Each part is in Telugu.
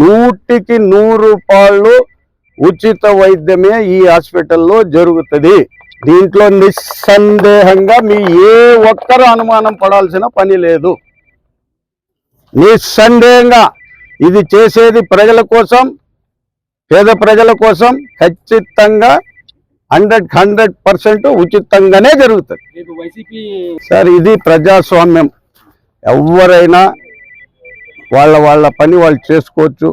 నూటికి నూరు రూపాయలు ఉచిత వైద్యమే ఈ హాస్పిటల్లో జరుగుతుంది. దీంట్లో నిస్సందేహంగా మీ ఏ ఒక్కరు అనుమానం పడాల్సిన పని లేదు. నిస్సందేహంగా ఇది చేసేది ప్రజల కోసం పేద ప్రజల కోసం ఖచ్చితంగా హండ్రెడ్ హండ్రెడ్ పర్సెంట్ ఉచితంగానే జరుగుతుంది. సార్ ఇది ప్రజాస్వామ్యం. ఎవరైనా వాళ్ళ వాళ్ళ పని వాళ్ళు చేసుకోవచ్చు.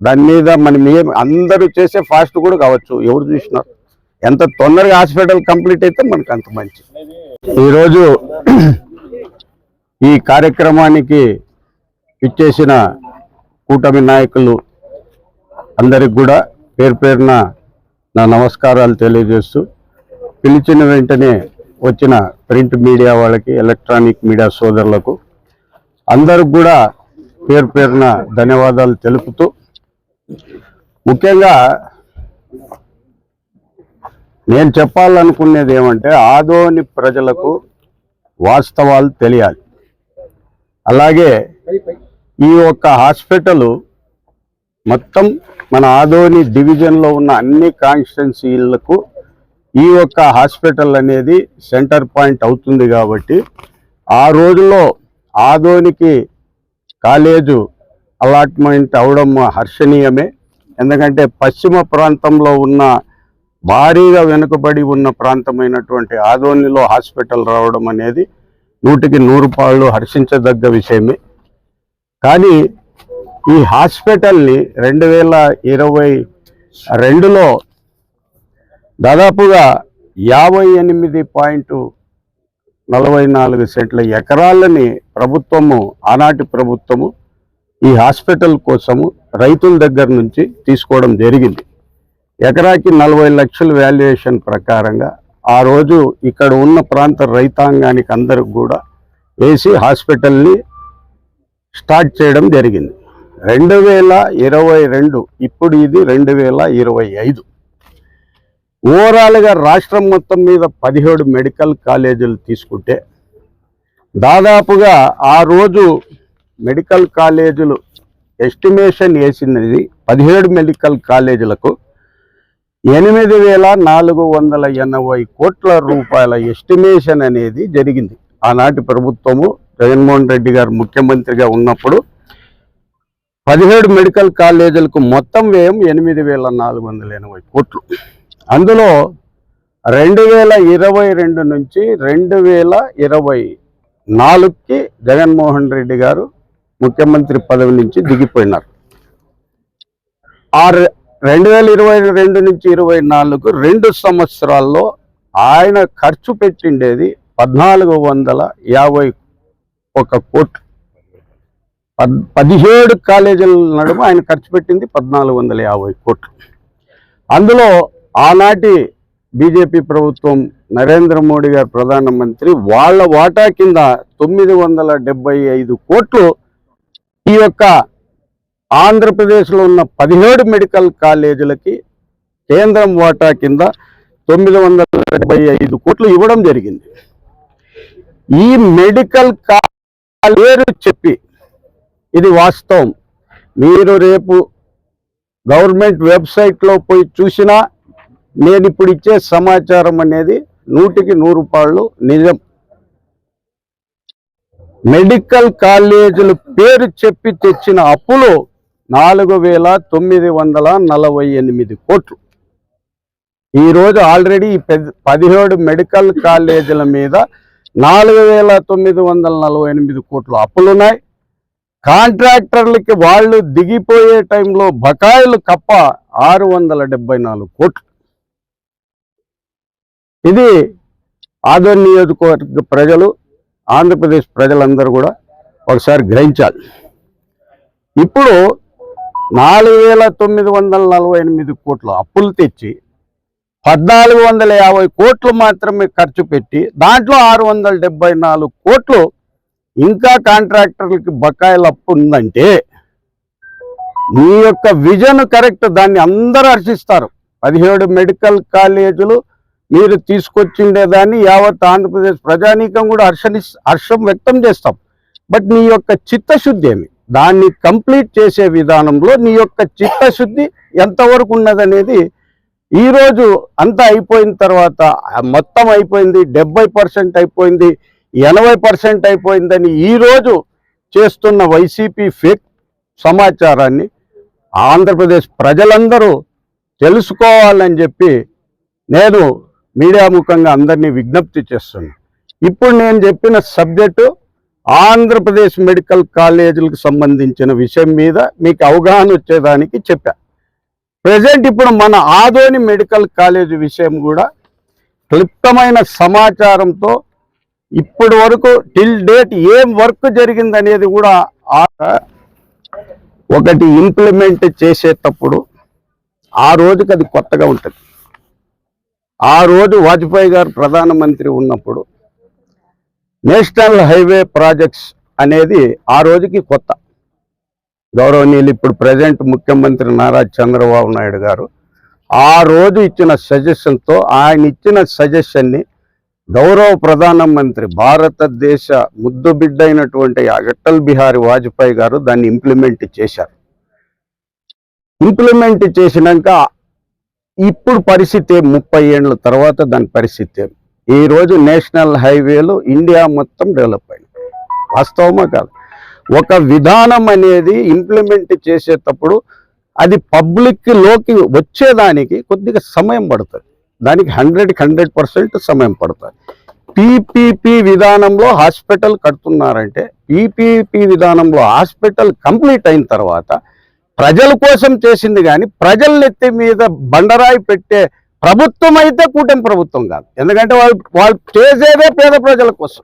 దాని మీద మనం ఏం అందరూ చేసే ఫాస్ట్ కూడా కావచ్చు. ఎవరు చూసినారు ఎంత తొందరగా హాస్పిటల్ కంప్లీట్ అయితే మనకు అంత మంచి ఈరోజు ఈ కార్యక్రమానికి ఇచ్చేసిన కూటమి నాయకులు అందరికి కూడా పేరు పేరున నా నమస్కారాలు తెలియజేస్తూ పిలిచిన వెంటనే వచ్చిన ప్రింట్ మీడియా వాళ్ళకి ఎలక్ట్రానిక్ మీడియా సోదరులకు అందరికి కూడా పేరు పేరున ధన్యవాదాలు తెలుపుతూ ముఖ్యంగా నేను చెప్పాలనుకునేది ఏమంటే ఆదోని ప్రజలకు వాస్తవాలు తెలియాలి. అలాగే ఈ ఒక్క హాస్పిటల్ మొత్తం మన ఆదోని డివిజన్లో ఉన్న అన్ని కాన్స్టిట్యున్సీలకు ఈ ఒక్క హాస్పిటల్ అనేది సెంటర్ పాయింట్ అవుతుంది కాబట్టి ఆ రోజుల్లో ఆదోనికి కాలేజు అలాట్మెంట్ అవడం హర్షణీయమే. ఎందుకంటే పశ్చిమ ప్రాంతంలో ఉన్న భారీగా వెనుకబడి ఉన్న ప్రాంతమైనటువంటి ఆదోనిలో హాస్పిటల్ రావడం అనేది నూటికి నూరు పాళ్ళు హర్షించదగ్గ విషయమే. కానీ ఈ హాస్పిటల్ని రెండు వేల ఇరవై రెండులో దాదాపుగా యాభై ఎనిమిది పాయింట్ నలభై నాలుగు సెంట్ల ఎకరాలని ప్రభుత్వము ఆనాటి ప్రభుత్వము ఈ హాస్పిటల్ కోసము రైతుల దగ్గర నుంచి తీసుకోవడం జరిగింది. ఎకరాకి నలభై లక్షల వాల్యుయేషన్ ప్రకారంగా ఆ రోజు ఇక్కడ ఉన్న ప్రాంత రైతాంగానికి అందరికి కూడా వేసి హాస్పిటల్ని స్టార్ట్ చేయడం జరిగింది. రెండు వేల ఇరవై రెండు ఇప్పుడు ఇది రెండు వేల ఇరవై ఐదు. ఓవరాల్గా రాష్ట్రం మొత్తం మీద పదిహేడు మెడికల్ కాలేజీలు తీసుకుంటే దాదాపుగా ఆ రోజు మెడికల్ కాలేజీలు ఎస్టిమేషన్ వేసినది పదిహేడు మెడికల్ కాలేజీలకు ఎనిమిది వేల నాలుగు వందల ఎనభై కోట్ల రూపాయల ఎస్టిమేషన్ అనేది జరిగింది. ఆనాటి ప్రభుత్వము జగన్మోహన్ రెడ్డి గారు ముఖ్యమంత్రిగా ఉన్నప్పుడు పదిహేడు మెడికల్ కాలేజీలకు మొత్తం వ్యయం ఎనిమిది వేల నాలుగు వందల ఎనభై కోట్లు. అందులో రెండు వేల ఇరవై రెండు నుంచి రెండు వేల ఇరవై నాలుగుకి జగన్మోహన్ రెడ్డి గారు ముఖ్యమంత్రి పదవి నుంచి దిగిపోయినారు. ఆ రె- రెండు వేల ఇరవై రెండు నుంచి ఇరవై నాలుగు రెండు సంవత్సరాల్లో ఆయన ఖర్చు పెట్టిండేది పద్నాలుగు వందల యాభై ఒక కోట్లు. పద్ పదిహేడు కాలేజీల నడుమ ఆయన ఖర్చు పెట్టింది పద్నాలుగు వందల యాభై కోట్లు. అందులో ఆనాటి బీజేపీ ప్రభుత్వం నరేంద్ర మోడీ గారు ప్రధానమంత్రి వాళ్ళ వాటా కింద తొమ్మిది వందల డెబ్బై ఐదు కోట్లు ఈ యొక్క ఆంధ్రప్రదేశ్లో ఉన్న పదిహేడు మెడికల్ కాలేజీలకి కేంద్రం వాటా కింద తొమ్మిది వందల డెబ్బై ఐదు కోట్లు ఇవ్వడం జరిగింది. ఈ మెడికల్ కాలేరు చెప్పి ఇది వాస్తవం. మీరు రేపు గవర్నమెంట్ వెబ్సైట్లో పోయి చూసినా నేను ఇప్పుడు ఇచ్చే సమాచారం అనేది నూటికి నూరు పాళ్ళు నిజం. మెడికల్ కాలేజీల పేరు చెప్పి తెచ్చిన అప్పులు నాలుగు వేల తొమ్మిది వందల నలభై ఎనిమిది కోట్లు. ఈరోజు ఆల్రెడీ ఈ పదిహేడు మెడికల్ కాలేజీల మీద నాలుగు వేల తొమ్మిది వందల నలభై ఎనిమిది కోట్లు అప్పులున్నాయి. కాంట్రాక్టర్లకి వాళ్ళు దిగిపోయే టైంలో బకాయిలు కప్ప ఆరు వందల డెబ్బై నాలుగు కోట్లు. ఇది ఆదోన్ నియోజకవర్గ ప్రజలు ఆంధ్రప్రదేశ్ ప్రజలందరూ కూడా ఒకసారి గ్రహించాలి. ఇప్పుడు నాలుగు వేల తొమ్మిది వందల నలభై ఎనిమిది కోట్లు అప్పులు తెచ్చి పద్నాలుగు వందల యాభై కోట్లు మాత్రమే ఖర్చు పెట్టి దాంట్లో ఆరు వందల డెబ్బై నాలుగు కోట్లు ఇంకా కాంట్రాక్టర్లకి బకాయిలు అప్పు ఉందంటే మీ యొక్క విజన్ కరెక్ట్ దాన్ని అందరూ హర్షిస్తారు. పదిహేడు మెడికల్ కాలేజీలు మీరు తీసుకొచ్చిండే దాన్ని యావత్ ఆంధ్రప్రదేశ్ ప్రజానీకం కూడా హర్షని హర్షం వ్యక్తం చేస్తాం. బట్ నీ యొక్క చిత్తశుద్ధి ఏమి? దాన్ని కంప్లీట్ చేసే విధానంలో నీ యొక్క చిత్తశుద్ధి ఎంతవరకు ఉన్నదనేది ఈరోజు అంతా అయిపోయిన తర్వాత మొత్తం అయిపోయింది డెబ్బై పర్సెంట్ అయిపోయింది ఎనభై పర్సెంట్ అయిపోయిందని ఈరోజు చేస్తున్న వైసీపీ ఫేక్ సమాచారాన్ని ఆంధ్రప్రదేశ్ ప్రజలందరూ తెలుసుకోవాలని చెప్పి నేను మీడియా ముఖంగా అందరినీ విజ్ఞప్తి చేస్తున్నాను ఇప్పుడు నేను చెప్పిన సబ్జెక్టు ఆంధ్రప్రదేశ్ మెడికల్ కాలేజీలకు సంబంధించిన విషయం మీద మీకు అవగాహన వచ్చేదానికి చెప్పా. ప్రజెంట్ ఇప్పుడు మన ఆదోని మెడికల్ కాలేజ్ విషయం కూడా క్లుప్తమైన సమాచారంతో ఇప్పటి వరకు టిల్ డేట్ ఏం వర్క్ జరిగిందనేది కూడా ఒకటి ఇంప్లిమెంట్ చేసేటప్పుడు ఆ రోజుకి అది కొత్తగా ఉంటుంది. ఆ రోజు వాజ్పేయి గారు ప్రధానమంత్రి ఉన్నప్పుడు నేషనల్ హైవే ప్రాజెక్ట్స్ అనేది ఆ రోజుకి కొత్త. గౌరవనీయులు ఇప్పుడు ప్రజెంట్ ముఖ్యమంత్రి నారా చంద్రబాబు నాయుడు గారు ఆ రోజు ఇచ్చిన సజెషన్తో ఆయన ఇచ్చిన సజెషన్ని గౌరవ ప్రధానమంత్రి భారతదేశ ముద్దు బిడ్డ అయినటువంటి అటల్ బిహారీ వాజ్పేయి గారు దాన్ని ఇంప్లిమెంట్ చేశారు. ఇంప్లిమెంట్ చేసినాక ఇప్పుడు పరిస్థితి ఏం? ముప్పై ఏళ్ళ తర్వాత దాని పరిస్థితి ఏం? నేషనల్ హైవేలు ఇండియా మొత్తం డెవలప్ అయింది వాస్తవమా కాదు ఒక విధానం అనేది ఇంప్లిమెంట్ చేసేటప్పుడు అది పబ్లిక్లోకి వచ్చేదానికి కొద్దిగా సమయం పడుతుంది దానికి హండ్రెడ్కి హండ్రెడ్ పర్సెంట్ సమయం పడుతుంది పీపీపీ విధానంలో హాస్పిటల్ కడుతున్నారంటే పీపీపీ విధానంలో హాస్పిటల్ కంప్లీట్ అయిన తర్వాత ప్రజల కోసం చేసింది కానీ ప్రజల నెత్తి మీద బండరాయి పెట్టే ప్రభుత్వం అయితే కూటమి ప్రభుత్వం కాదు. ఎందుకంటే వాళ్ళు వాళ్ళు చేసేదే పేద ప్రజల కోసం.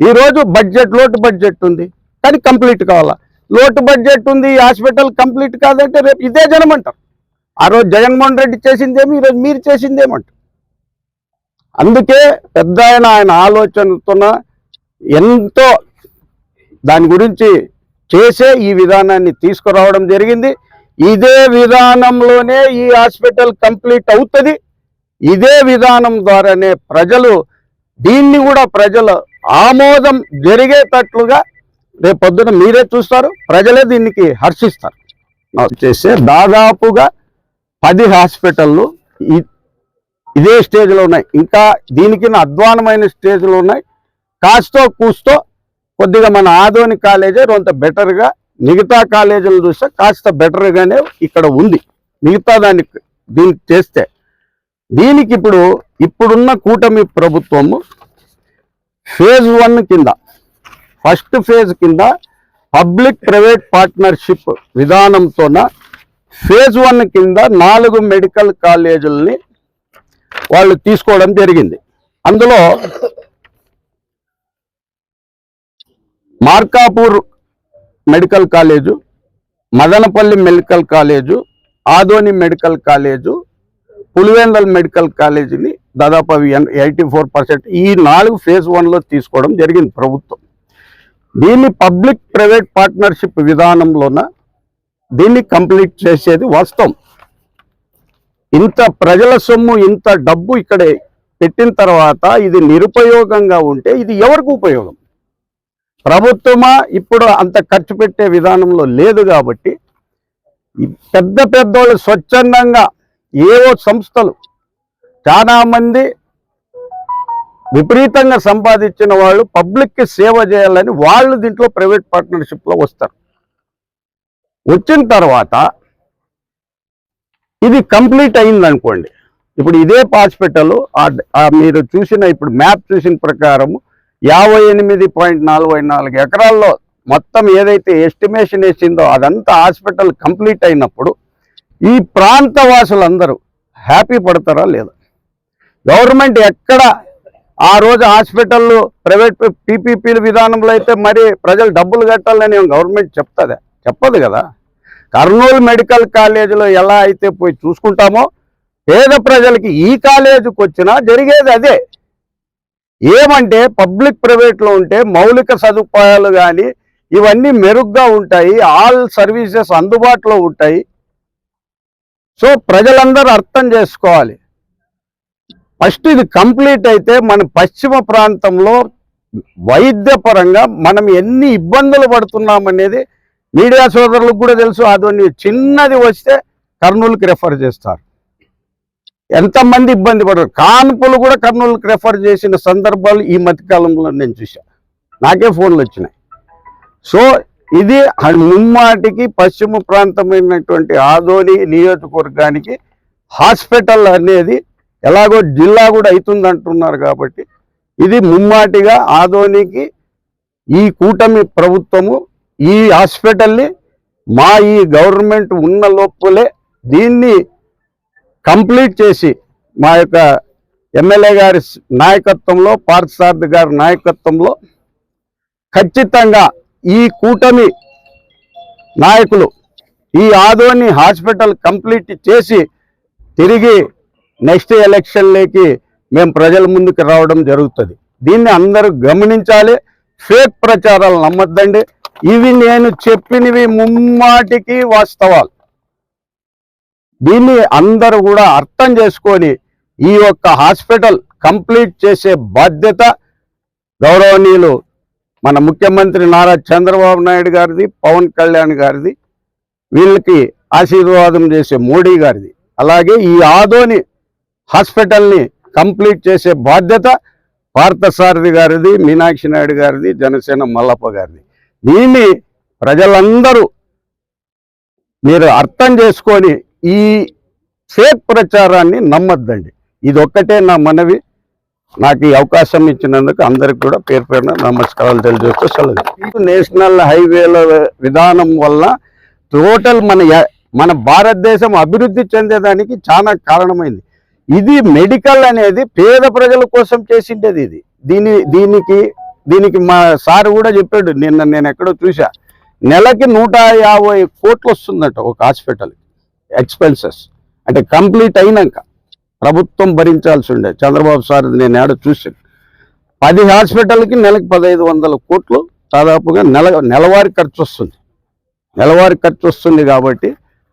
ఈరోజు బడ్జెట్ లోటు బడ్జెట్ ఉంది. కానీ కంప్లీట్ కావాలా? లోటు బడ్జెట్ ఉంది హాస్పిటల్ కంప్లీట్ కాదంటే రేపు ఇదే జనం అంటారు. ఆ రోజు జగన్మోహన్ రెడ్డి చేసిందేమి ఈరోజు మీరు చేసిందేమంటారు అందుకే పెద్ద ఆయన ఆయన ఆలోచనతో ఎంతో దాని గురించి చేసే ఈ విధానాన్ని తీసుకురావడం జరిగింది. ఇదే విధానంలోనే ఈ హాస్పిటల్ కంప్లీట్ అవుతుంది. ఇదే విధానం ద్వారానే ప్రజలు దీన్ని కూడా ప్రజల ఆమోదం జరిగేటట్లుగా రేపు పొద్దున మీరే చూస్తారు. ప్రజలే దీనికి హర్షిస్తారు. నాకు చేసే దాదాపుగా పది హాస్పిటళ్ళు ఇదే స్టేజ్లో ఉన్నాయి. ఇంకా దీనికి అధ్వానమైన స్టేజ్లో ఉన్నాయి. కాస్తో కూస్తో కొద్దిగా మన ఆధోని కాలేజే కొంత బెటర్గా మిగతా కాలేజీలు చూస్తే కాస్త బెటర్గానే ఇక్కడ ఉంది. మిగతా దాన్ని దీనికి చేస్తే. దీనికి ఇప్పుడు ఇప్పుడున్న కూటమి ప్రభుత్వము ఫేజ్ వన్ కింద ఫస్ట్ ఫేజ్ కింద పబ్లిక్ ప్రైవేట్ పార్ట్నర్షిప్ విధానంతోన ఫేజ్ వన్ కింద నాలుగు మెడికల్ కాలేజీలని వాళ్ళు తీసుకోవడం జరిగింది. అందులో Markapur medical college Madanapalle medical college Adoni medical college Pulivendula medical కాలేజీని దాదాపు అవి ఎయిటీ ఫోర్ పర్సెంట్ ఈ నాలుగు ఫేజ్ వన్లో తీసుకోవడం జరిగింది ప్రభుత్వం. దీన్ని పబ్లిక్ ప్రైవేట్ పార్ట్నర్షిప్ విధానంలోన దీన్ని కంప్లీట్ చేసేది వాస్తవం. ఇంత ప్రజల సొమ్ము ఇంత డబ్బు ఇక్కడ పెట్టిన తర్వాత ఇది నిరుపయోగంగా ఉంటే ఇది ఎవరికి ఉపయోగం? ప్రభుత్వమా? ఇప్పుడు అంత ఖర్చు పెట్టే విధానంలో లేదు కాబట్టి పెద్ద పెద్దోళ్ళు స్వచ్ఛందంగా ఏవో సంస్థలు చాలామంది విపరీతంగా సంపాదించిన వాళ్ళు పబ్లిక్కి సేవ చేయాలని వాళ్ళు దీంట్లో ప్రైవేట్ పార్ట్నర్షిప్లో వస్తారు. వచ్చిన తర్వాత ఇది కంప్లీట్ అయిందనుకోండి. ఇప్పుడు ఇదే హాస్పిటల్ మీరు చూసిన ఇప్పుడు మ్యాప్ చూసిన ప్రకారము యాభై ఎనిమిది పాయింట్ నలభై నాలుగు ఎకరాల్లో మొత్తం ఏదైతే ఎస్టిమేషన్ వేసిందో అదంతా హాస్పిటల్ కంప్లీట్ అయినప్పుడు ఈ ప్రాంత వాసులందరూ హ్యాపీ పడతారా లేదా? గవర్నమెంట్ ఎక్కడ ఆ రోజు హాస్పిటల్లో ప్రైవేట్ పీపీపీల విధానంలో అయితే మరి ప్రజలు డబ్బులు కట్టాలని గవర్నమెంట్ చెప్తుందా. చెప్పదు కదా? కర్నూలు మెడికల్ కాలేజీలో ఎలా అయితే పోయి చూసుకుంటామో పేద ప్రజలకి ఈ కాలేజీకి వచ్చినా జరిగేది అదే. ఏమంటే పబ్లిక్ ప్రైవేట్లో ఉంటే మౌలిక సదుపాయాలు కానీ ఇవన్నీ మెరుగ్గా ఉంటాయి ఆల్ సర్వీసెస్ అందుబాటులో ఉంటాయి. సో ప్రజలందరూ అర్థం చేసుకోవాలి. ఫస్ట్ ఇది కంప్లీట్ అయితే మన పశ్చిమ ప్రాంతంలో వైద్యపరంగా మనం ఎన్ని ఇబ్బందులు పడుతున్నామనేది మీడియా సోదరులకు కూడా తెలుసు. అదొన్ని చిన్నది వస్తే కర్నూలుకి రెఫర్ చేస్తారు. ఎంతమంది ఇబ్బంది పడరు. కాన్పులు కూడా కర్నూలుకి రెఫర్ చేసిన సందర్భాలు ఈ మధ్యకాలంలో నేను చూశాను నాకే ఫోన్లు వచ్చినాయి. సో ఇది ముమ్మాటికి పశ్చిమ ప్రాంతమైనటువంటి ఆదోని నియోజకవర్గానికి హాస్పిటల్ అనేది ఎలాగో జిల్లా కూడా అవుతుంది అంటున్నారు కాబట్టి ఇది ముమ్మాటిగా ఆదోనికి ఈ కూటమి ప్రభుత్వము ఈ హాస్పిటల్ని మా ఈ గవర్నమెంట్ ఉన్న లోపలే దీన్ని కంప్లీట్ చేసి మా యొక్క ఎమ్మెల్యే గారి నాయకత్వంలో పార్థసారథి గారి నాయకత్వంలో ఖచ్చితంగా ఈ కూటమి నాయకులు ఈ ఆదోని హాస్పిటల్ కంప్లీట్ చేసి తిరిగి నెక్స్ట్ ఎలక్షన్లోకి మేము ప్రజల ముందుకు రావడం జరుగుతుంది. దీన్ని అందరూ గమనించాలి. ఫేక్ ప్రచారాలు నమ్మద్దండి. ఇవి నేను చెప్పినవి ముమ్మాటికి వాస్తవాలు. దీన్ని అందరూ కూడా అర్థం చేసుకొని ఈ యొక్క హాస్పిటల్ కంప్లీట్ చేసే బాధ్యత గౌరవనీయులు మన ముఖ్యమంత్రి నారా చంద్రబాబు నాయుడు గారిది పవన్ కళ్యాణ్ గారిది వీళ్ళకి ఆశీర్వాదం చేసే మోడీ గారిది. అలాగే ఈ ఆదోని హాస్పిటల్ని కంప్లీట్ చేసే బాధ్యత పార్థసారథి గారిది మీనాక్షి నాయుడు గారిది జనసేన మల్లప్ప గారిది. దీన్ని ప్రజలందరూ మీరు అర్థం చేసుకొని ఈ ఫేక్ ప్రచారాన్ని నమ్మద్దండి. ఇది ఒక్కటే నా మనవి. నాకు ఈ అవకాశం ఇచ్చినందుకు అందరికి కూడా పేరు పేరున నమస్కారాలు తెలియజేస్తూ సెలవు. నేషనల్ హైవేల విధానం వల్ల టోటల్ మన మన భారతదేశం అభివృద్ధి చెందేదానికి చాలా కారణమైంది. ఇది మెడికల్ అనేది పేద ప్రజల కోసం చేసిండేది ఇది. దీని దీనికి దీనికి మా సార్ కూడా చెప్పాడు నిన్న నేను ఎక్కడో చూసా నెలకి నూట యాభై కోట్లు వస్తుందట ఒక హాస్పిటల్ ఎక్స్పెన్సెస్ అంటే కంప్లీట్ అయినాక ప్రభుత్వం భరించాల్సి ఉండే. చంద్రబాబు సార్ నేను ఆడ చూసాను పది హాస్పిటల్కి నెలకు పదహైదు వందల కోట్లు దాదాపుగా నెల నెలవారీ ఖర్చు వస్తుంది. నెలవారీ ఖర్చు వస్తుంది కాబట్టి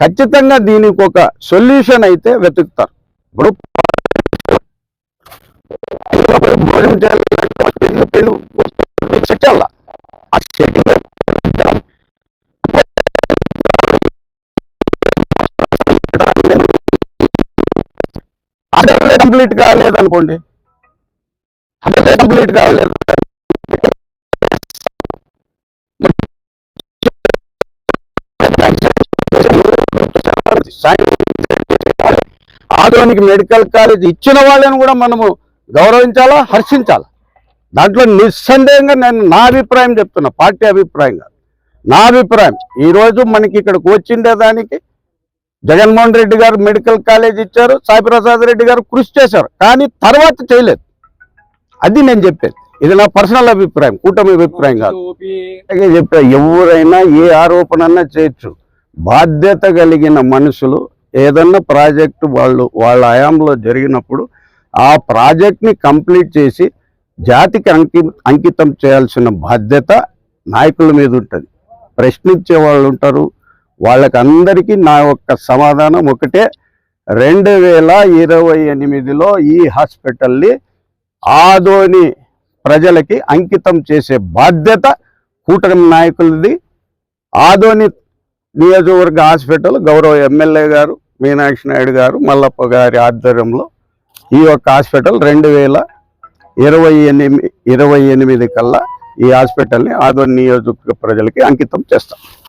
ఖచ్చితంగా దీనికి ఒక సొల్యూషన్ అయితే వెతుకుతారు. ఇప్పుడు భోజనం కంప్లీట్ కాలేదనుకోండి. అనుకోండి కంప్లీట్ కాలేదు. ఆధునిక మెడికల్ కాలేజ్ ఇచ్చిన వాళ్ళని కూడా మనము గౌరవించాలా హర్షించాలా? దాంట్లో నిస్సందేహంగా నేను నా అభిప్రాయం చెప్తున్నా పార్టీ అభిప్రాయం కాదు నా అభిప్రాయం ఈరోజు మనకి ఇక్కడికి వచ్చిండే దానికి జగన్మోహన్ రెడ్డి గారు మెడికల్ కాలేజ్ ఇచ్చారు సాయిప్రసాద్ రెడ్డి గారు కృషి చేశారు కానీ తర్వాత చేయలేదు. అది నేను చెప్పేది. ఇది నా పర్సనల్ అభిప్రాయం కూటమి అభిప్రాయం కాదు. చెప్పా ఎవరైనా ఏ ఆరోపణ చేయొచ్చు. బాధ్యత కలిగిన మనుషులు ఏదన్నా ప్రాజెక్టు వాళ్ళు వాళ్ళ హయాంలో జరిగినప్పుడు ఆ ప్రాజెక్ట్ని కంప్లీట్ చేసి జాతికి అంకి అంకితం చేయాల్సిన బాధ్యత నాయకుల మీద ఉంటుంది. ప్రశ్నించే వాళ్ళు ఉంటారు వాళ్ళకందరికీ నా యొక్క సమాధానం ఒకటే. రెండు వేల ఇరవై ఎనిమిదిలో ఈ హాస్పిటల్ని ఆదోని ప్రజలకి అంకితం చేసే బాధ్యత కూటమి నాయకులది. ఆదోని నియోజకవర్గ హాస్పిటల్ గౌరవ ఎమ్మెల్యే గారు మీనాక్షి నాయుడు గారు మల్లప్ప గారి ఆధ్వర్యంలో ఈ యొక్క హాస్పిటల్ రెండు వేల ఇరవై ఎనిమిది ఇరవై ఎనిమిది కల్లా ఈ హాస్పిటల్ని ఆదోని నియోజకవర్గ ప్రజలకి అంకితం చేస్తాం.